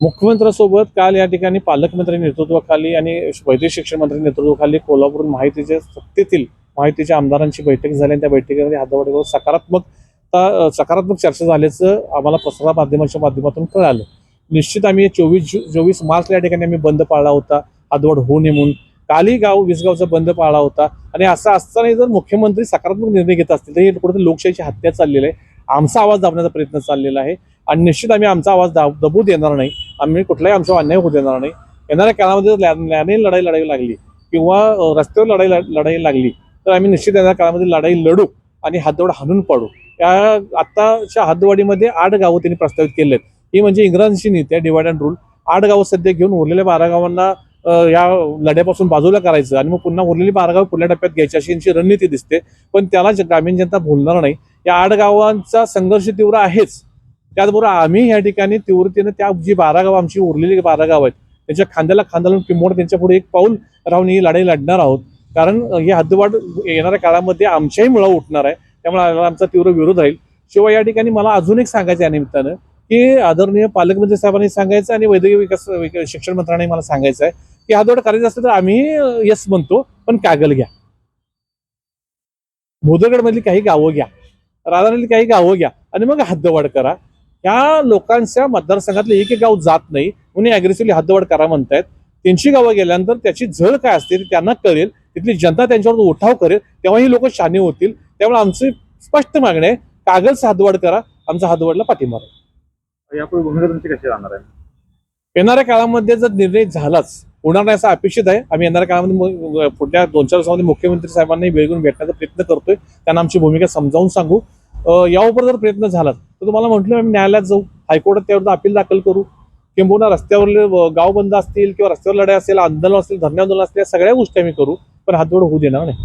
मुख्यमंत्र्यांसोबत काल या ठिकाणी पालकमंत्री नेतृत्वाखाली आणि वैद्यकीय शिक्षण मंत्री नेतृत्वाखाली कोल्हापूर माहितीच्या सत्तेतील माहितीच्या आमदारांची बैठक झाली आणि त्या बैठकीमध्ये हातवाडीवर सकारात्मक सकारात्मक चर्चा झाल्याचं आम्हाला प्रसार माध्यमांच्या माध्यमातून कळालं. निश्चित आम्ही चोवीस जु चोवीस मार्चला या ठिकाणी आम्ही बंद पाळला होता. हातवड होऊ नये म्हणून. कालही गाव विसगावचा बंद पाळला होता. आणि असं असताना जर मुख्यमंत्री सकारात्मक निर्णय घेत असतील तर हे कुठेतरी लोकशाहीची हत्या चाललेली आहे. आमचा आवाज दाबण्याचा प्रयत्न चाललेला आहे. आणि निश्चित आम्ही आमचा आवाज दाब दबू देणार नाही. आम्ही कुठलाही आमचा अन्याय होऊ देणार नाही. येणाऱ्या काळामध्ये जर ल्या- लढाई लढावी लागली किंवा रस्त्यावर लढाई लढाई लागली तर आम्ही निश्चित येणाऱ्या काळामध्ये लढाई लढू आणि हातदोड हाणून पाडू. या आत्ताच्या हातवाडीमध्ये आठ गावं त्यांनी प्रस्तावित केले आहेत ही म्हणजे इंग्रजांची नीती आहे डिवाइड अँड रूल आठ गावं सध्या घेऊन उरलेल्या बारा गावांना या लढ्यापासून बाजूला करायचं आणि मग पुन्हा उरलेली बारा गावं पुढल्या टप्प्यात घ्यायची अशी यांची रणनीती दिसते. पण त्याला ज- ग्रामीण जनता भुलणार नाही. या आठ गावांचा संघर्ष तीव्र आहेच. त्याचबरोबर आम्ही या ठिकाणी तीव्रतेनं त्या जी बारा गावं आमची उरलेली बारा गाव आहेत त्यांच्या खांद्याला खांदा लावून किंमत त्यांच्या पुढे एक पाऊल राहून ही लढाई लढणार आहोत. कारण ही हद्दवाढ येणाऱ्या काळामध्ये आमच्याही मुळा उठणार आहे त्यामुळे आमचा तीव्र विरोध राहील. शिवाय या ठिकाणी मला अजून एक सांगायचं या निमित्तानं की आदरणीय पालकमंत्री साहेबांनी सांगायचं आणि वैद्यकीय विकास शिक्षण मंत्र्यांनी मला सांगायचं आहे की हद्दवाढ करायचं असेल तर आम्ही यस म्हणतो पण कागल घ्या. भोदरगड मधली काही गावं घ्या राधानगरली काही गावं घ्या आणि मग हद्दवाढ करा. ह्या लोकांच्या मतदारसंघातलं एक एक गाव जात नाही. म्हणून अग्रेसिव्हली हद्दवाढ करा म्हणतायत. त्यांची गावं गेल्यानंतर त्याची झळ काय असते ती त्यांना कळेल. तिथली जनता त्यांच्यावर उठाव करेल. तेव्हा ही लोक शाने होतील. त्यामुळे आमची स्पष्ट मागणी आहे कागद हद्दवाढ करा. आमचा हद्दवाढला पाठिंबा. यापुढे भूमिका तुमची कशी राहणार आहे? येणाऱ्या काळामध्ये जर निर्णय झालाच होणार नाही असं अपेक्षित आहे. आम्ही येणाऱ्या काळामध्ये पुढल्या दोन चार दिवसामध्ये मुख्यमंत्री साहेबांनी वेळ घेऊन भेटण्याचा प्रयत्न करतोय. त्यांना आमची भूमिका समजावून सांगू. यावर जर प्रयत्न झाला तर तुम्हाला म्हटलं आम्ही न्यायालयात जाऊ. हायकोर्टात त्यावर अपील दाखल करू. किंबहुना रस्त्यावरले गाव बंद असतील किंवा रस्त्यावर लढाई असेल आंदोलन असेल धरणे आंदोलन असतील या सगळ्या गोष्टी आम्ही करू. पण हातवड होऊ देणार नाही.